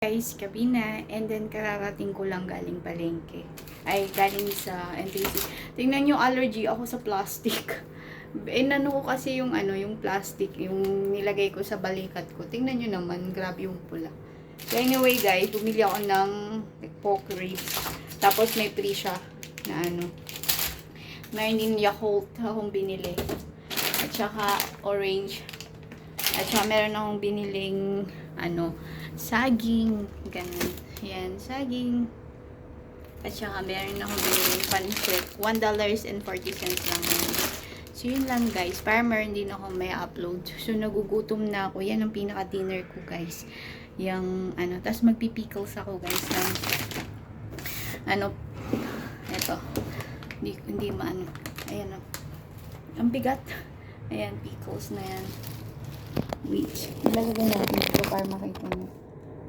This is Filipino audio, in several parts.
guys, gabi na. And then, kararating ko lang galing palengke. Ay, galing sa NTC. Tingnan nyo, allergy ako sa plastic. Eh, nano ko kasi yung ano, yung plastic, yung nilagay ko sa balikat ko. Tingnan nyo naman, grabe yung pula. So, anyway guys, bumili ako ng pork ribs. Tapos may free siya na ano. Meron din Yakult akong binili. At saka orange. At saka meron akong biniling ano, saging. Ganun. Yan, saging. At saka meron akong biniling pancit. $1.40 lang. So, yun lang guys. Para meron din ako may upload. So, nagugutom na ako. Yan ang pinaka-dinner ko guys. Yung, ano, tapos magpipickles ako guys ng, ano, eto. Hindi, hindi maano. Ayan o. Ang bigat. Ayan, pickles na yan. Wait. Ilagay natin ito para makita mo.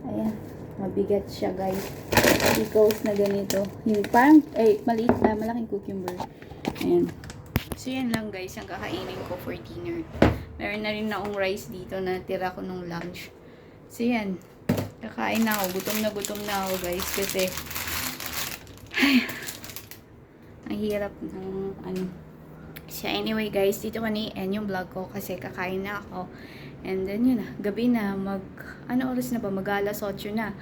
Ayan. Mabigat siya guys. Pickles na ganito. Yung parang, eh, maliit na, malaking cucumber. Ayan. So, yan lang guys, ang kakainin ko for dinner. Meron na rin akong rice dito na tira ko nung lunch. So, yan. Kakain na ako. Gutom na gutom na ako guys. Kasi, ay, ang hirap ng, ano. So, anyway guys, dito ko ni-end yung vlog ko kasi kakain na ako. And then, yun na. Gabi na. Mag, ano oras na ba? Mag alas 8 na.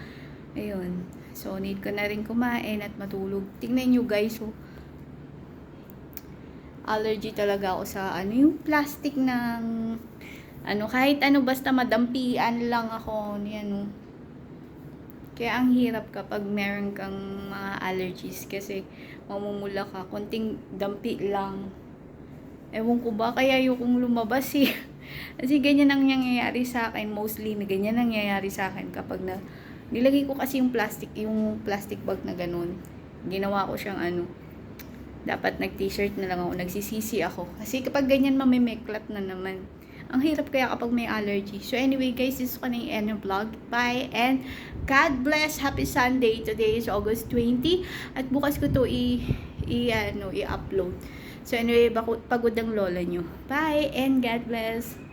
Ayun. So, need ko na rin kumain at matulog. Tingnan nyo guys, oh allergy talaga ako sa ano yung plastic ng ano kahit ano basta madampian lang ako yan oh. Kaya ang hirap kapag meron kang mga allergies kasi mamumula ka, konting dampi lang. Ewan ko ba, kaya ayokong lumabas eh. kasi ganyan ang nangyayari sa akin, mostly na ganyan ang nangyayari sa akin kapag na, nilagay ko kasi yung plastic, yung plastic bag na ganun. Ginawa ko siyang ano, dapat nag-t-shirt na lang ako, nagsisisi ako. Kasi kapag ganyan mamimeklat na naman. Ang hirap kaya kapag may allergy. So anyway guys, this is ko na yung end vlog. Bye and God bless. Happy Sunday. Today is August 20 at bukas ko to i, i ano, i-upload. So anyway, pagod ang lola nyo. Bye and God bless.